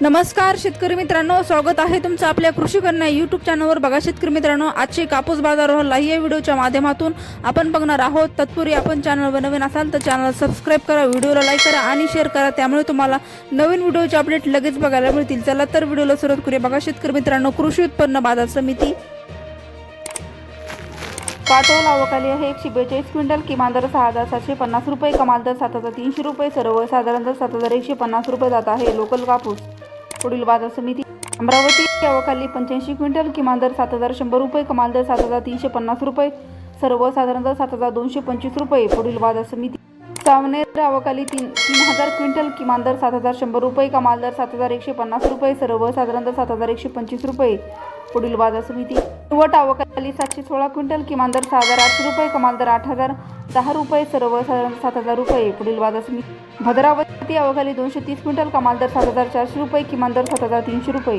नमस्कार शेतकरी मित्रांनो. स्वागत आहे तुमचं आपल्या कृषी कन्या यूट्यूब चॅनलवर बघा शेतकरी मित्रांनो आजचे कापूस बाजारावर या व्हिडिओच्या माध्यमातून आपण बघणार आहोत. तत्पूर्वी आपण चॅनलवर नवीन असाल तर चॅनल सबस्क्राईब करा व्हिडिओला लाईक करा आणि शेअर करा. त्यामुळे तुम्हाला नवीन व्हिडिओचे अपडेट लगेच बघायला मिळतील. चला तर व्हिडिओला सुरुवात करूया. बघा शेतकरी मित्रांनो कृषी उत्पन्न बाजार समिती. पाटोल आवकाली आहे एकशे बेचाळीस क्विंटल किमान दर सहा हजार सातशे पन्नास रुपये कमाल दर सात हजार तीनशे रुपये सर्वसाधारण दर सात हजार एकशे पन्नास रुपये जात आहे. लोकल कापूस. पुढील बाजार समिती अमरावती यावखाली पंच्याऐंशी क्विंटल किमान दर सात हजार शंभर रुपये कमाल दर सात हजार तीनशे पन्नास रुपये सर्वसाधारण दर सात हजार दोनशे पंचवीस रुपये. पुढील बाजार समिती सावनेर आवकाली तीन तीन हजार क्विंटल किमान दर सात हजार शंभर रुपये कमाल दर सात हजार एकशे पन्नास रुपये सर्वसाधारण दर सात हजार एकशे पंचवीस रुपये. पुढील बाजार समिती निवट आवकाली सातशे सोळा क्विंटल किमान दर सहा हजार आठशे रुपये कमाल दर आठ हजार दहा रुपये सर्वसाधारण सात हजार रुपये. पुढील बाजार समिती भद्रावती अवकाली दोनशे तीस क्विंटल कमाल दर सात हजार चारशे रुपये किमान दर सात हजार तीनशे रुपये.